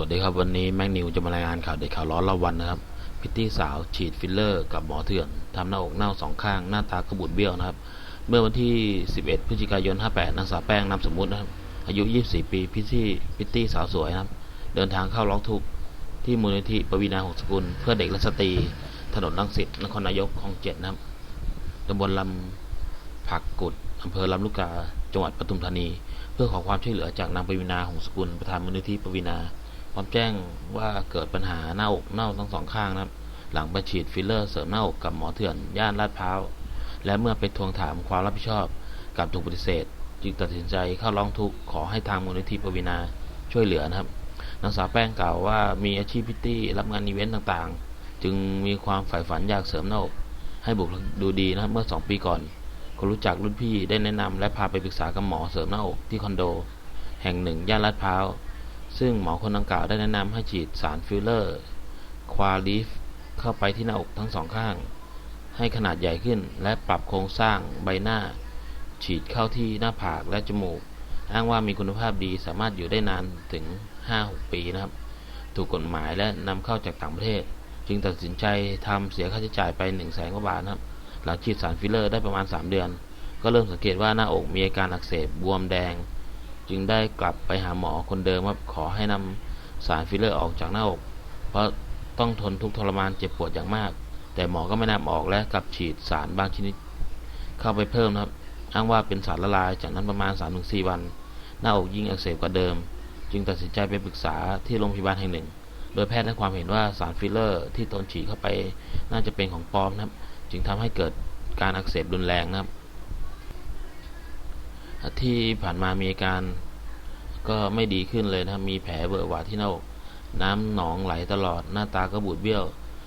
วัสดีครับวันนี้แม็กนิวจะมารายงานข่าวเด็กข่าวร้อนรอบวันนะครับ พิตตี้สาวฉีดฟิลเลอร์ กับหมอเถื่อนทำหน้าอกเน่าสองข้างหน้าตากระบุดเบี้ยวนะครับ เมื่อวันที่ 11 พฤศจิกายน 58นางสาวแป้งนามสมมุตินะครับ อายุ 24 ปีพิตตี้พิตตี้สาวสวยนะครับ เดินทางเข้าร้องทุกข์ที่มูลนิธิปวีนาหงสกุล เพื่อเด็กและสตรี ถนนรังสิตนครนายกคลองเจ็ดนะครับตำบลลำผักกุดอำเภอลำลูกกาจังหวัดปทุมธานี เพื่อขอความช่วยเหลือจากนางปวีนาหงสกุลประธานมูลนิธิปวีนา พร้อมแจ้งว่าเกิดปัญหาหน้าอกเน่าทั้งสองข้างนะครับ หลังไปฉีดฟิลเลอร์เสริมหน้าอกกับหมอเถื่อนย่านลาดพร้าว และเมื่อไปทวงถามความรับผิดชอบกับถูกปฏิเสธ จึงตัดสินใจเข้าร้องทุกข์ขอให้ทางมูลนิธิปวีนาช่วยเหลือนะครับนางสาวแป้งกล่าวว่ามีอาชีพพิตตี้รับงานอีเวนต์ต่างๆ จึงมีความใฝ่ฝันอยากเสริมหน้าอกให้บุคลิกดูดีนะครับเมื่อ 2 ปีก่อนคนรู้จักรุ่นพี่ได้แนะนำและพาไปปรึกษากับหมอเสริมหน้าอกที่คอนโด แห่งหนึ่งย่านลาดพร้าว ซึ่งหมอคนดังกล่าวได้แนะนำให้ฉีดสารฟิลเลอร์ควาลิฟเข้าไปที่หน้าอกทั้งสองข้าง ให้ขนาดใหญ่ขึ้น และปรับโครงสร้างใบหน้า ฉีดเข้าที่หน้าผากและจมูก อ้างว่ามีคุณภาพดีสามารถอยู่ได้นานถึง 5-6 ปีนะครับ ถูกกฎหมายและนำเข้าจากต่างประเทศ จึงตัดสินใจทำเสียค่าใช้จ่ายไป1 0 0 0 0แสนกว่าบาทนะครับ หลังฉีดสารฟิลเลอร์ได้ประมาณ 3 เดือน ก็เริ่มสังเกตว่าหน้าอกมีอาการอักเสบบวมแดง จึงได้กลับไปหาหมอคนเดิมว่าขอให้นำสารฟิลเลอร์ออกจากหน้าอก เพราะต้องทนทุกข์ทรมานเจ็บปวดอย่างมาก แต่หมอก็ไม่นำออกและกลับฉีดสารบางชนิด เข้าไปเพิ่มนะครับ อ้างว่าเป็นสารละลายจากนั้นประมาณ 3-4 วัน หน้าอกยิ่งอักเสบกว่าเดิม จึงตัดสินใจไปปรึกษาที่โรงพยาบาลแห่งหนึ่ง โดยแพทย์ให้ความเห็นว่าสารฟิลเลอร์ ที่ตนฉีดเข้าไปน่าจะเป็นของปลอมนะครับ จึงทำให้เกิดการอักเสบรุนแรงนะครับ ที่ผ่านมามีอาการก็ไม่ดีขึ้นเลยนะครับมีแผลเบอะหวาที่หน้าอกน้ำหนองไหลตลอดหน้าตาก็บูดเบี้ยว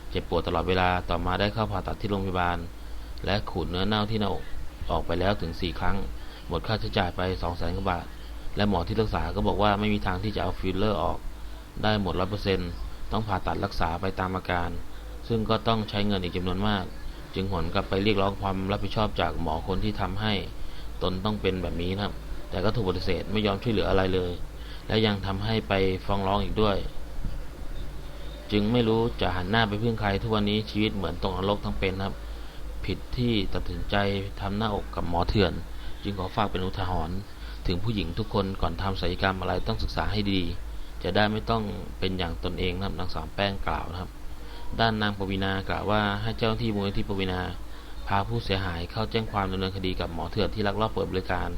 เจ็บปวดตลอดเวลาต่อมาได้เข้าผ่าตัดที่โรงพยาบาล และขูดเนื้อเน่าที่หน้าอกออกไปแล้วถึง 4 ครั้ง หมดค่าใช้จ่ายไป2 0 0แสนกว่าบาท และหมอที่รักษาก็บอกว่าไม่มีทางที่จะเอาฟิลเลอร์ออก ได้หมดร้อยเปอร์เซนต์ต้องผ่าตัดรักษาไปตามอาการ ซึ่งก็ต้องใช้เงินอีกจำนวนมาก จึงหวนกลับไปเรียกร้องความรับผิดชอบจากหมอคนที่ทำให้ ตนต้องเป็นแบบนี้นะครับ แต่ก็ถูกปฏิเสธไม่ยอมช่วยเหลืออะไรเลย และยังทำให้ไปฟ้องร้องอีกด้วย จึงไม่รู้จะหันหน้าไปพึ่งใครทุกวันนี้ชีวิตเหมือนตกนรกทั้งเป็นครับ ผิดที่ตัดสินใจทำหน้าอกกับหมอเถื่อน จึงขอฝากเป็นอุทาหรณ์ถึงผู้หญิงทุกคนก่อนทำศัลยกรรมอะไรต้องศึกษาให้ดี จะได้ไม่ต้องเป็นอย่างตนเองนะครับนางสาวแป้งกล่าวนะครับ ด้านนางปวีนากล่าวว่าให้เจ้าหน้าที่มูลนิธิปวีนา พาผู้เสียหายเข้าแจ้งความดำเนินคดีกับหมอเถื่อนที่ลักลอบเปิดบริการ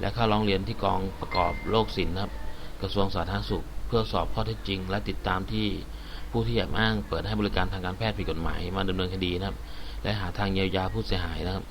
และเข้าร้องเรียนที่กองประกอบโรคศิลป์ครับ กระทรวงสาธารณสุข เพื่อสอบข้อเท็จจริง และติดตามที่ผู้ที่แอบอ้างเปิดให้บริการทางการแพทย์ผิดกฎหมายมาดำเนินคดีนะครับ และหาทางเยียวยาผู้เสียหายนะครับ